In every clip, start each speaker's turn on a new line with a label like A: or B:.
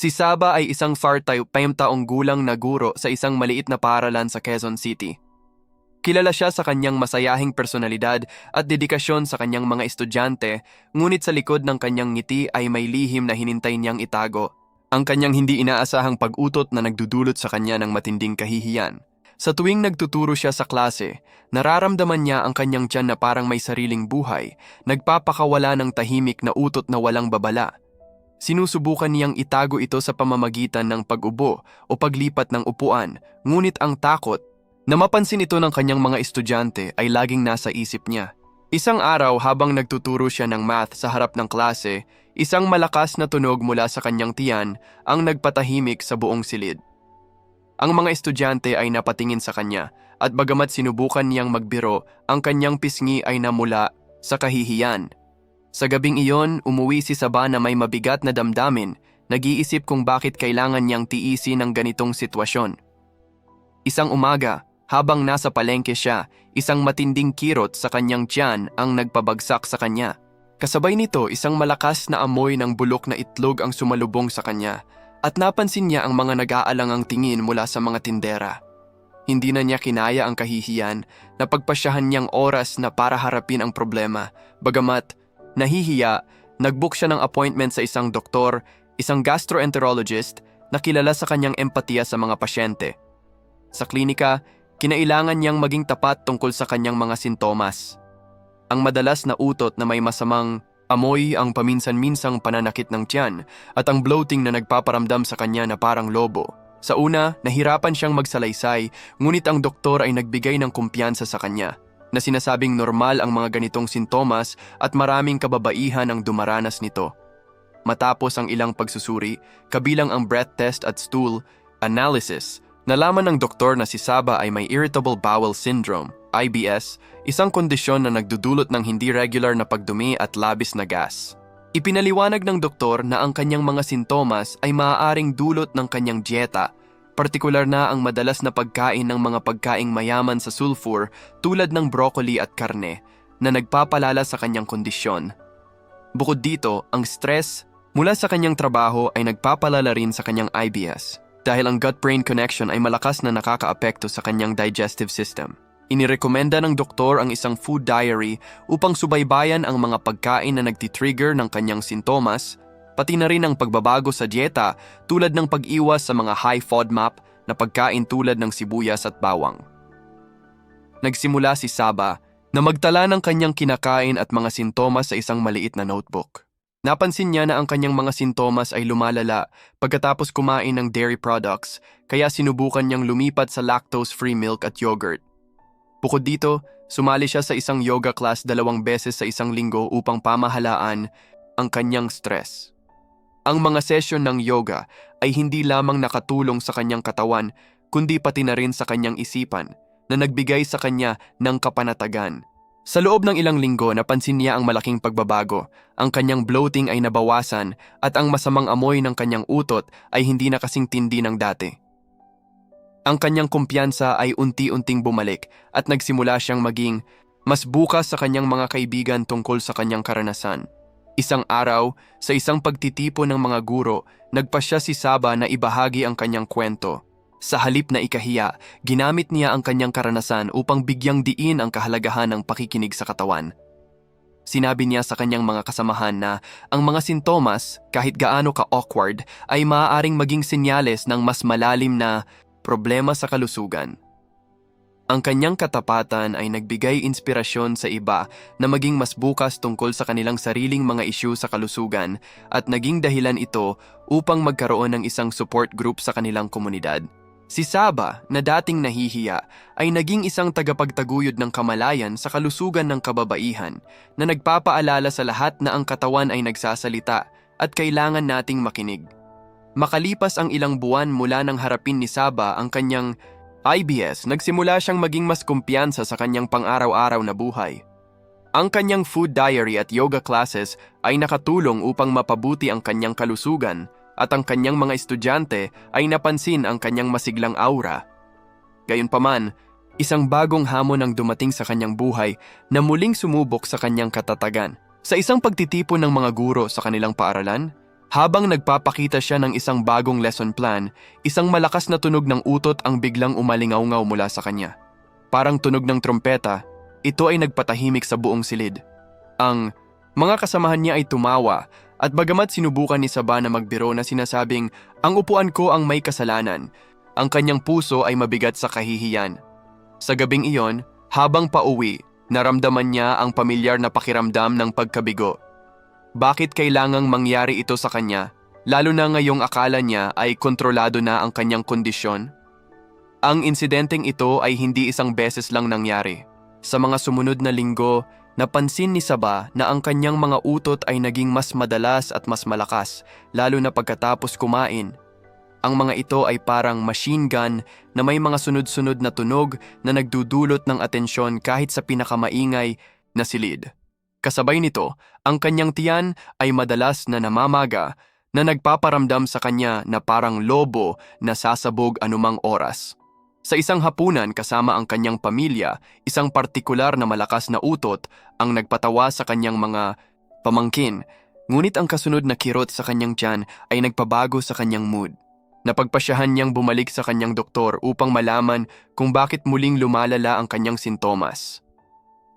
A: Si Saba ay isang 45 taong gulang na guro sa isang maliit na paaralan sa Quezon City. Kilala siya sa kanyang masayahing personalidad at dedikasyon sa kanyang mga estudyante, ngunit sa likod ng kanyang ngiti ay may lihim na hinintay niyang itago. Ang kanyang hindi inaasahang pag-utot na nagdudulot sa kanya ng matinding kahihiyan. Sa tuwing nagtuturo siya sa klase, nararamdaman niya ang kanyang tiyan na parang may sariling buhay, nagpapakawala ng tahimik na utot na walang babala. Sinusubukan niyang itago ito sa pamamagitan ng pag-ubo o paglipat ng upuan, ngunit ang takot na mapansin ito ng kanyang mga estudyante ay laging nasa isip niya. Isang araw habang nagtuturo siya ng math sa harap ng klase, isang malakas na tunog mula sa kanyang tiyan ang nagpatahimik sa buong silid. Ang mga estudyante ay napatingin sa kanya at bagamat sinubukan niyang magbiro, ang kanyang pisngi ay namula sa kahihiyan. Sa gabing iyon, umuwi si Saba na may mabigat na damdamin, nag-iisip kung bakit kailangan niyang tiisin ng ganitong sitwasyon. Isang umaga, habang nasa palengke siya, isang matinding kirot sa kanyang tiyan ang nagpabagsak sa kanya. Kasabay nito, isang malakas na amoy ng bulok na itlog ang sumalubong sa kanya at napansin niya ang mga nag-aalangang tingin mula sa mga tindera. Hindi na niya kinaya ang kahihiyan na pagpasyahan niyang oras na para harapin ang problema, bagamat Nahihiya, nagbook siya ng appointment sa isang doktor, isang gastroenterologist na kilala sa kanyang empatiya sa mga pasyente. Sa klinika, kinailangan niyang maging tapat tungkol sa kanyang mga sintomas. Ang madalas na utot na may masamang amoy ang paminsan-minsang pananakit ng tiyan at ang bloating na nagpaparamdam sa kanya na parang lobo. Sa una, nahirapan siyang magsalaysay, ngunit ang doktor ay nagbigay ng kumpiyansa sa kanya na sinasabing normal ang mga ganitong sintomas at maraming kababaihan ang dumaranas nito. Matapos ang ilang pagsusuri, kabilang ang breath test at stool analysis, nalaman ng doktor na si Saba ay may irritable bowel syndrome, IBS, isang kondisyon na nagdudulot ng hindi regular na pagdumi at labis na gas. Ipinaliwanag ng doktor na ang kanyang mga sintomas ay maaaring dulot ng kanyang dieta Partikular na ang madalas na pagkain ng mga pagkaing mayaman sa sulfur tulad ng broccoli at karne na nagpapalala sa kanyang kondisyon. Bukod dito, ang stress mula sa kanyang trabaho ay nagpapalala rin sa kanyang IBS dahil ang gut-brain connection ay malakas na nakakaapekto sa kanyang digestive system. Inirekomenda ng doktor ang isang food diary upang subaybayan ang mga pagkain na nagtitrigger ng kanyang sintomas pati na rin ang pagbabago sa dieta tulad ng pag-iwas sa mga high FODMAP na pagkain tulad ng sibuyas at bawang. Nagsimula si Saba na magtala ng kanyang kinakain at mga sintomas sa isang maliit na notebook. Napansin niya na ang kanyang mga sintomas ay lumalala pagkatapos kumain ng dairy products kaya sinubukan niyang lumipat sa lactose-free milk at yogurt. Bukod dito, sumali siya sa isang yoga class dalawang beses sa isang linggo upang pamahalaan ang kanyang stress. Ang mga sesyon ng yoga ay hindi lamang nakatulong sa kanyang katawan, kundi pati na rin sa kanyang isipan na nagbigay sa kanya ng kapanatagan. Sa loob ng ilang linggo, napansin niya ang malaking pagbabago. Ang kanyang bloating ay nabawasan at ang masamang amoy ng kanyang utot ay hindi na kasing tindi ng dati. Ang kanyang kumpiyansa ay unti-unting bumalik at nagsimula siyang maging mas bukas sa kanyang mga kaibigan tungkol sa kanyang karanasan. Isang araw, sa isang pagtitipo ng mga guro, nagpasya si Saba na ibahagi ang kanyang kwento. Sa halip na ikahiya, ginamit niya ang kanyang karanasan upang bigyang diin ang kahalagahan ng pakikinig sa katawan. Sinabi niya sa kanyang mga kasamahan na ang mga sintomas, kahit gaano ka-awkward, ay maaaring maging senyales ng mas malalim na problema sa kalusugan. Ang kanyang katapatan ay nagbigay inspirasyon sa iba na maging mas bukas tungkol sa kanilang sariling mga isyu sa kalusugan at naging dahilan ito upang magkaroon ng isang support group sa kanilang komunidad. Si Saba, na dating nahihiya, ay naging isang tagapagtaguyod ng kamalayan sa kalusugan ng kababaihan na nagpapaalala sa lahat na ang katawan ay nagsasalita at kailangan nating makinig. Makalipas ang ilang buwan mula nang harapin ni Saba ang kanyang IBS, nagsimula siyang maging mas kumpiyansa sa kanyang pang-araw-araw na buhay. Ang kanyang food diary at yoga classes ay nakatulong upang mapabuti ang kanyang kalusugan at ang kanyang mga estudyante ay napansin ang kanyang masiglang aura. Gayunpaman, isang bagong hamon ang dumating sa kanyang buhay na muling sumubok sa kanyang katatagan. Sa isang pagtitipon ng mga guro sa kanilang paaralan, Habang nagpapakita siya ng isang bagong lesson plan, isang malakas na tunog ng utot ang biglang umalingaw-ngaw mula sa kanya. Parang tunog ng trompeta, ito ay nagpatahimik sa buong silid. Ang mga kasamahan niya ay tumawa at bagamat sinubukan ni Saba na magbiro na sinasabing, ang upuan ko ang may kasalanan, ang kanyang puso ay mabigat sa kahihiyan. Sa gabing iyon, habang pauwi, naramdaman niya ang pamilyar na pakiramdam ng pagkabigo. Bakit kailangang mangyari ito sa kanya, lalo na ngayong akala niya ay kontrolado na ang kanyang kondisyon? Ang insidenteng ito ay hindi isang beses lang nangyari. Sa mga sumunod na linggo, napansin ni Saba na ang kanyang mga utot ay naging mas madalas at mas malakas, lalo na pagkatapos kumain. Ang mga ito ay parang machine gun na may mga sunod-sunod na tunog na nagdudulot ng atensyon kahit sa pinakamaingay na silid. Kasabay nito, ang kanyang tiyan ay madalas na namamaga na nagpaparamdam sa kanya na parang lobo na sasabog anumang oras. Sa isang hapunan kasama ang kanyang pamilya, isang partikular na malakas na utot ang nagpatawa sa kanyang mga pamangkin, ngunit ang kasunod na kirot sa kanyang tiyan ay nagpabago sa kanyang mood. Napagpasyahan niyang bumalik sa kanyang doktor upang malaman kung bakit muling lumalala ang kanyang sintomas.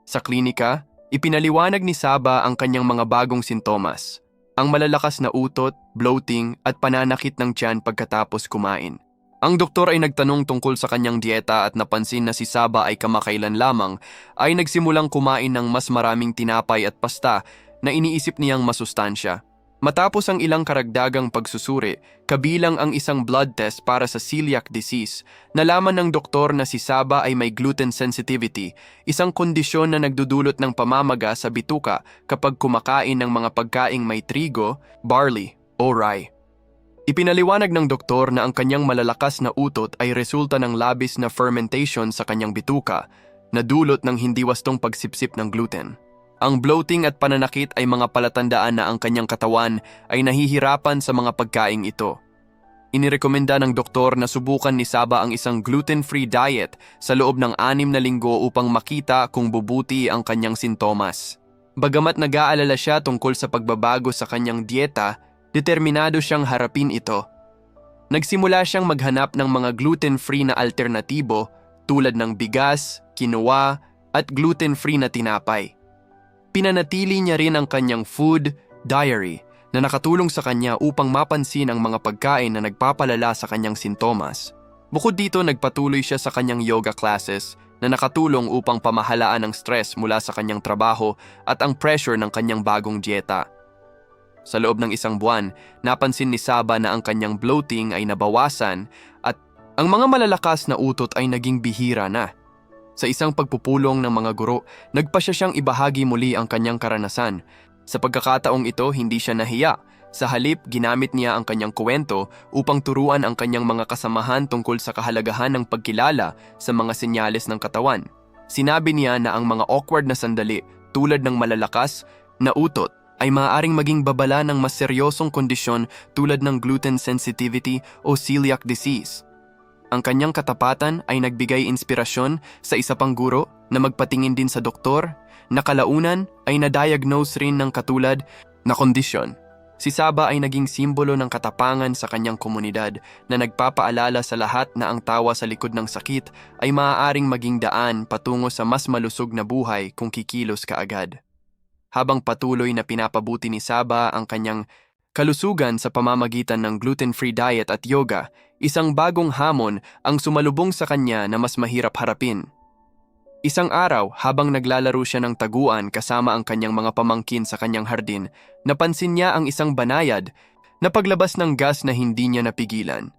A: Sa klinika, Ipinaliwanag ni Saba ang kanyang mga bagong sintomas, ang malalakas na utot, bloating at pananakit ng tiyan pagkatapos kumain. Ang doktor ay nagtanong tungkol sa kanyang dieta at napansin na si Saba ay kamakailan lamang ay nagsimulang kumain ng mas maraming tinapay at pasta na iniisip niyang masustansya. Matapos ang ilang karagdagang pagsusuri, kabilang ang isang blood test para sa celiac disease, nalaman ng doktor na si Saba ay may gluten sensitivity, isang kondisyon na nagdudulot ng pamamaga sa bituka kapag kumakain ng mga pagkaing may trigo, barley o rye. Ipinaliwanag ng doktor na ang kanyang malalakas na utot ay resulta ng labis na fermentation sa kanyang bituka, na dulot ng hindi wastong pagsipsip ng gluten. Ang bloating at pananakit ay mga palatandaan na ang kanyang katawan ay nahihirapan sa mga pagkaing ito. Inirekomenda ng doktor na subukan ni Saba ang isang gluten-free diet sa loob ng anim na linggo upang makita kung bubuti ang kanyang sintomas. Bagamat nag-aalala siya tungkol sa pagbabago sa kanyang dieta, determinado siyang harapin ito. Nagsimula siyang maghanap ng mga gluten-free na alternatibo tulad ng bigas, quinoa, at gluten-free na tinapay. Pinanatili niya rin ang kanyang food diary na nakatulong sa kanya upang mapansin ang mga pagkain na nagpapalala sa kanyang sintomas. Bukod dito, nagpatuloy siya sa kanyang yoga classes na nakatulong upang pamahalaan ang stress mula sa kanyang trabaho at ang pressure ng kanyang bagong dieta. Sa loob ng isang buwan, napansin ni Saba na ang kanyang bloating ay nabawasan at ang mga malalakas na utot ay naging bihira na. Sa isang pagpupulong ng mga guro, nagpasya siyang ibahagi muli ang kanyang karanasan. Sa pagkakataong ito, hindi siya nahiya. Sa halip, ginamit niya ang kanyang kwento upang turuan ang kanyang mga kasamahan tungkol sa kahalagahan ng pagkilala sa mga senyales ng katawan. Sinabi niya na ang mga awkward na sandali, tulad ng malalakas na utot, ay maaaring maging babala ng mas seryosong kondisyon tulad ng gluten sensitivity o celiac disease. Ang kanyang katapatan ay nagbigay inspirasyon sa isa pang guro na magpatingin din sa doktor na kalaunan ay na-diagnose rin ng katulad na kondisyon. Si Saba ay naging simbolo ng katapangan sa kanyang komunidad na nagpapaalala sa lahat na ang tawa sa likod ng sakit ay maaaring maging daan patungo sa mas malusog na buhay kung kikilos ka agad. Habang patuloy na pinapabuti ni Saba ang kanyang kalusugan sa pamamagitan ng gluten-free diet at yoga, isang bagong hamon ang sumalubong sa kanya na mas mahirap harapin. Isang araw, habang naglalaro siya ng taguan kasama ang kanyang mga pamangkin sa kanyang hardin, napansin niya ang isang banayad na paglabas ng gas na hindi niya napigilan.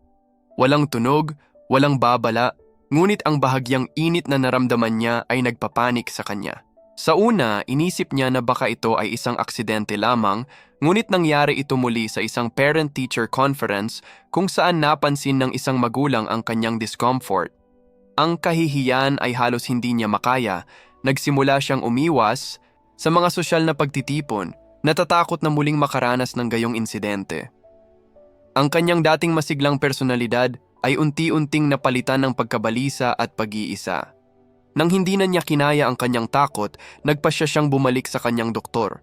A: Walang tunog, walang babala, ngunit ang bahagyang init na naramdaman niya ay nagpapanik sa kanya. Sa una, inisip niya na baka ito ay isang aksidente lamang, ngunit nangyari ito muli sa isang parent-teacher conference kung saan napansin ng isang magulang ang kanyang discomfort. Ang kahihiyan ay halos hindi niya makaya, nagsimula siyang umiwas sa mga sosyal na pagtitipon, natatakot na muling makaranas ng gayong insidente. Ang kanyang dating masiglang personalidad ay unti-unting napalitan ng pagkabalisa at pag-iisa. Nang hindi na niya kinaya ang kanyang takot, nagpasya siyang bumalik sa kanyang doktor.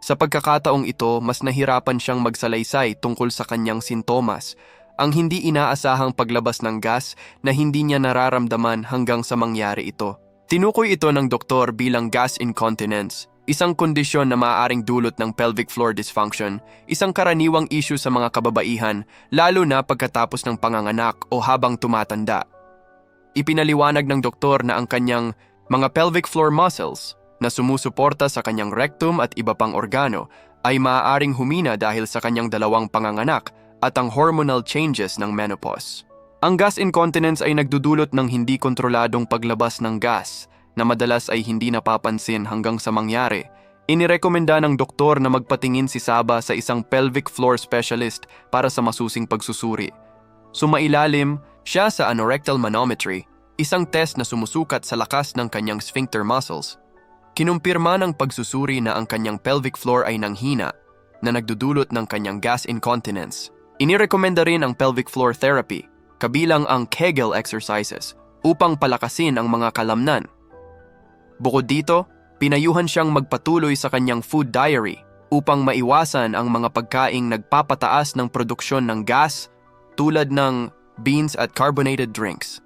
A: Sa pagkakataong ito, mas nahirapan siyang magsalaysay tungkol sa kanyang sintomas, ang hindi inaasahang paglabas ng gas na hindi niya nararamdaman hanggang sa mangyari ito. Tinukoy ito ng doktor bilang gas incontinence, isang kondisyon na maaaring dulot ng pelvic floor dysfunction, isang karaniwang issue sa mga kababaihan, lalo na pagkatapos ng panganganak o habang tumatanda. Ipinaliwanag ng doktor na ang kanyang mga pelvic floor muscles na sumusuporta sa kanyang rectum at iba pang organo ay maaaring humina dahil sa kanyang dalawang panganganak at ang hormonal changes ng menopause. Ang gas incontinence ay nagdudulot ng hindi kontroladong paglabas ng gas na madalas ay hindi napapansin hanggang sa mangyari. Inirekomenda ng doktor na magpatingin si Saba sa isang pelvic floor specialist para sa masusing pagsusuri. Sumailalim siya sa anorectal manometry, isang test na sumusukat sa lakas ng kanyang sphincter muscles. Kinumpirma ng pagsusuri na ang kanyang pelvic floor ay nanghina na nagdudulot ng kanyang gas incontinence. Inirekomenda rin ang pelvic floor therapy, kabilang ang Kegel exercises, upang palakasin ang mga kalamnan. Bukod dito, pinayuhan siyang magpatuloy sa kanyang food diary upang maiwasan ang mga pagkaing nagpapataas ng produksyon ng gas tulad ng beans at carbonated drinks.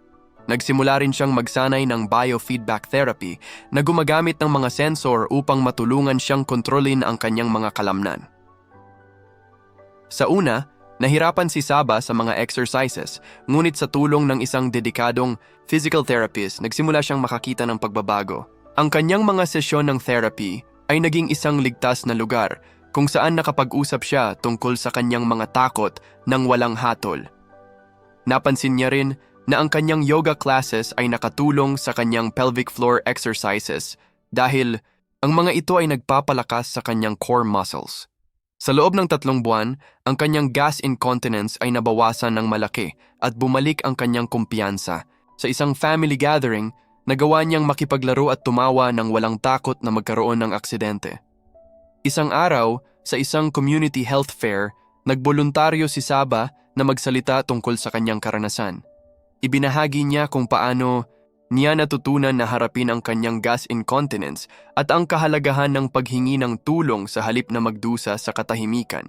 A: Nagsimula rin siyang magsanay ng biofeedback therapy na gumagamit ng mga sensor upang matulungan siyang kontrolin ang kanyang mga kalamnan. Sa una, nahirapan si Saba sa mga exercises, ngunit sa tulong ng isang dedikadong physical therapist, nagsimula siyang makakita ng pagbabago. Ang kanyang mga sesyon ng therapy ay naging isang ligtas na lugar kung saan nakapag-usap siya tungkol sa kanyang mga takot ng walang hatol. Napansin niya rin na ang kanyang yoga classes ay nakatulong sa kanyang pelvic floor exercises dahil ang mga ito ay nagpapalakas sa kanyang core muscles. Sa loob ng tatlong buwan, ang kanyang gas incontinence ay nabawasan ng malaki at bumalik ang kanyang kumpiyansa. Sa isang family gathering, nagawa niyang makipaglaro at tumawa ng walang takot na magkaroon ng aksidente. Isang araw, sa isang community health fair, nagboluntaryo si Saba na magsalita tungkol sa kanyang karanasan. Ibinahagi niya kung paano niya natutunan na harapin ang kanyang gas incontinence at ang kahalagahan ng paghingi ng tulong sa halip na magdusa sa katahimikan.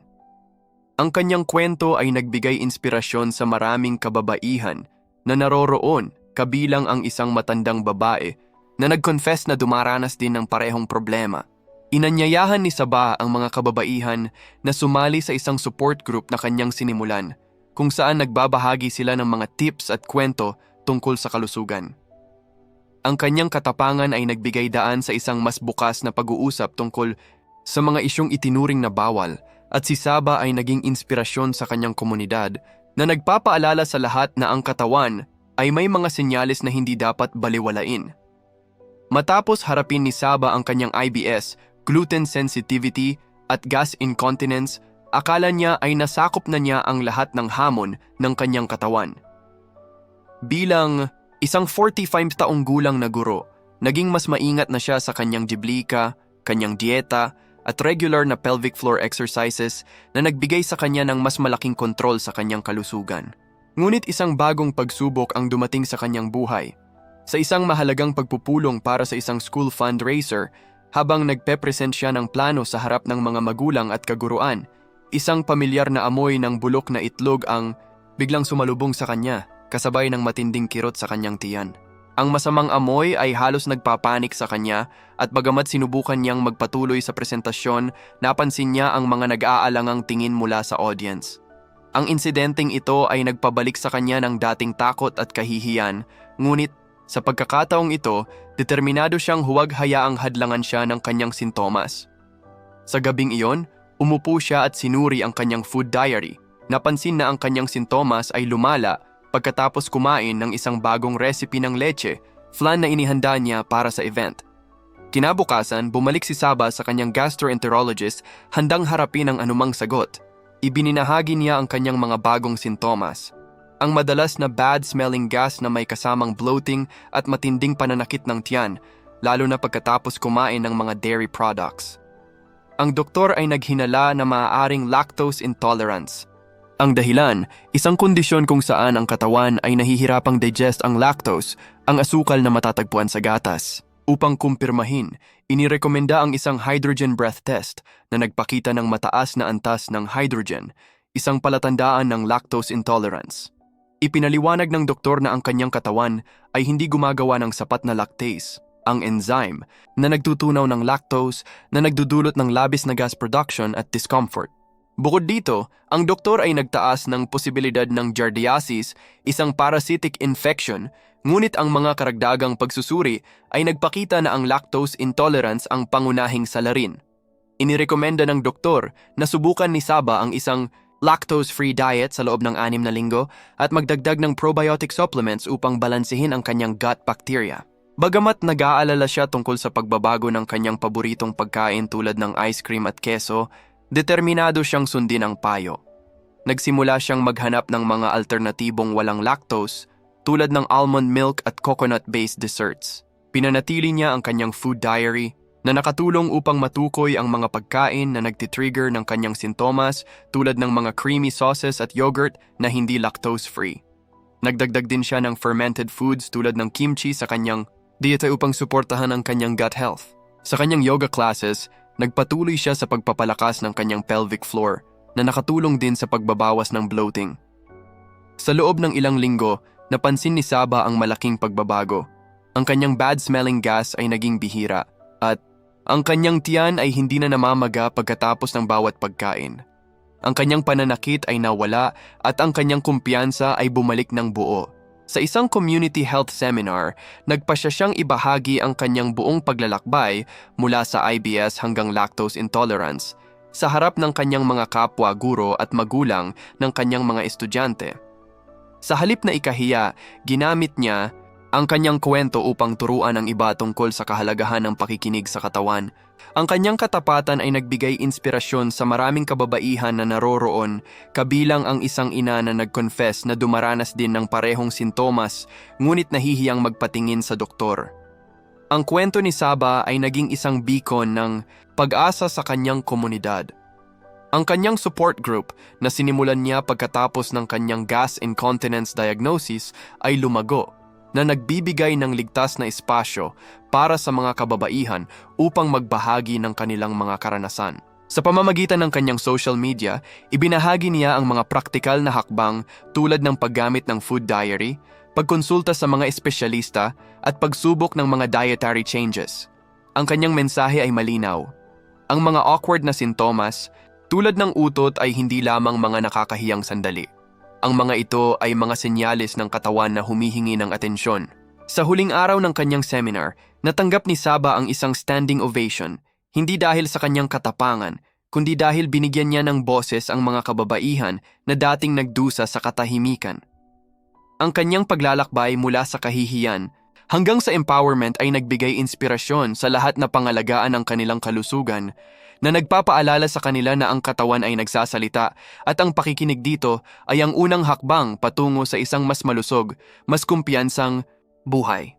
A: Ang kanyang kwento ay nagbigay inspirasyon sa maraming kababaihan na naroroon kabilang ang isang matandang babae na nag-confess na dumaranas din ng parehong problema. Inanyayahan ni Saba ang mga kababaihan na sumali sa isang support group na kanyang sinimulan kung saan nagbabahagi sila ng mga tips at kwento tungkol sa kalusugan. Ang kanyang katapangan ay nagbigay daan sa isang mas bukas na pag-uusap tungkol sa mga isyong itinuring na bawal at si Saba ay naging inspirasyon sa kanyang komunidad na nagpapaalala sa lahat na ang katawan ay may mga senyales na hindi dapat baliwalain. Matapos harapin ni Saba ang kanyang IBS, gluten sensitivity at gas incontinence, akala niya ay nasakop na niya ang lahat ng hamon ng kanyang katawan. Bilang isang 45 taong gulang na guro, naging mas maingat na siya sa kanyang jiblika, kanyang dieta, at regular na pelvic floor exercises na nagbigay sa kanya ng mas malaking kontrol sa kanyang kalusugan. Ngunit isang bagong pagsubok ang dumating sa kanyang buhay. Sa isang mahalagang pagpupulong para sa isang school fundraiser, habang nagpe-present siya ng plano sa harap ng mga magulang at kaguruan, isang pamilyar na amoy ng bulok na itlog ang biglang sumalubong sa kanya, kasabay ng matinding kirot sa kanyang tiyan. Ang masamang amoy ay halos nagpapanik sa kanya at bagamat sinubukan niyang magpatuloy sa presentasyon, napansin niya ang mga nag-aalangang tingin mula sa audience. Ang insidenteng ito ay nagpabalik sa kanya ng dating takot at kahihiyan, ngunit sa pagkakataong ito, determinado siyang huwag hayaang hadlangan siya ng kanyang sintomas. Sa gabing iyon, umupo siya at sinuri ang kanyang food diary. Napansin na ang kanyang sintomas ay lumala pagkatapos kumain ng isang bagong recipe ng leche, flan na inihanda niya para sa event. Kinabukasan, bumalik si Saba sa kanyang gastroenterologist handang harapin ang anumang sagot. Ibininahagi niya ang kanyang mga bagong sintomas. Ang madalas na bad-smelling gas na may kasamang bloating at matinding pananakit ng tiyan, lalo na pagkatapos kumain ng mga dairy products. Ang doktor ay naghinala na maaaring lactose intolerance. Ang dahilan, isang kondisyon kung saan ang katawan ay nahihirapang digest ang lactose, ang asukal na matatagpuan sa gatas. Upang kumpirmahin, inirekomenda ang isang hydrogen breath test na nagpakita ng mataas na antas ng hydrogen, isang palatandaan ng lactose intolerance. Ipinaliwanag ng doktor na ang kanyang katawan ay hindi gumagawa ng sapat na lactase, ang enzyme na nagtutunaw ng lactose na nagdudulot ng labis na gas production at discomfort. Bukod dito, ang doktor ay nagtaas ng posibilidad ng giardiasis, isang parasitic infection, ngunit ang mga karagdagang pagsusuri ay nagpakita na ang lactose intolerance ang pangunahing salarin. Inirekomenda ng doktor na subukan ni Saba ang isang lactose-free diet sa loob ng anim na linggo at magdagdag ng probiotic supplements upang balansehin ang kanyang gut bacteria. Bagamat nag-aalala siya tungkol sa pagbabago ng kanyang paboritong pagkain tulad ng ice cream at keso, determinado siyang sundin ang payo. Nagsimula siyang maghanap ng mga alternatibong walang lactose tulad ng almond milk at coconut-based desserts. Pinanatili niya ang kanyang food diary na nakatulong upang matukoy ang mga pagkain na nagtitrigger ng kanyang sintomas tulad ng mga creamy sauces at yogurt na hindi lactose-free. Nagdagdag din siya ng fermented foods tulad ng kimchi sa kanyang dieta upang suportahan ang kanyang gut health. Sa kanyang yoga classes, nagpatuloy siya sa pagpapalakas ng kanyang pelvic floor na nakatulong din sa pagbabawas ng bloating. Sa loob ng ilang linggo, napansin ni Saba ang malaking pagbabago. Ang kanyang bad-smelling gas ay naging bihira at ang kanyang tiyan ay hindi na namamaga pagkatapos ng bawat pagkain. Ang kanyang pananakit ay nawala at ang kanyang kumpiyansa ay bumalik ng buo. Sa isang community health seminar, nagpa siya siyang ibahagi ang kanyang buong paglalakbay mula sa IBS hanggang lactose intolerance sa harap ng kanyang mga kapwa guro at magulang ng kanyang mga estudyante. Sa halip na ikahiya, ginamit niya ang kanyang kwento upang turuan ang iba tungkol sa kahalagahan ng pakikinig sa katawan. Ang kanyang katapatan ay nagbigay inspirasyon sa maraming kababaihan na naroroon, kabilang ang isang ina na nag-confess na dumaranas din ng parehong sintomas, ngunit nahihiyang magpatingin sa doktor. Ang kwento ni Saba ay naging isang beacon ng pag-asa sa kanyang komunidad. Ang kanyang support group na sinimulan niya pagkatapos ng kanyang gas incontinence diagnosis ay lumago na nagbibigay ng ligtas na espasyo para sa mga kababaihan upang magbahagi ng kanilang mga karanasan. Sa pamamagitan ng kanyang social media, ibinahagi niya ang mga praktikal na hakbang tulad ng paggamit ng food diary, pagkonsulta sa mga espesyalista at pagsubok ng mga dietary changes. Ang kanyang mensahe ay malinaw. Ang mga awkward na sintomas, tulad ng utot ay hindi lamang mga nakakahiyang sandali. Ang mga ito ay mga senyales ng katawan na humihingi ng atensyon. Sa huling araw ng kanyang seminar, natanggap ni Saba ang isang standing ovation, hindi dahil sa kanyang katapangan, kundi dahil binigyan niya ng boses ang mga kababaihan na dating nagdusa sa katahimikan. Ang kanyang paglalakbay mula sa kahihiyan hanggang sa empowerment ay nagbigay inspirasyon sa lahat na pangalagaan ng kanilang kalusugan na nagpapaalala sa kanila na ang katawan ay nagsasalita at ang pakikinig dito ay ang unang hakbang patungo sa isang mas malusog, mas kumpiyansang buhay.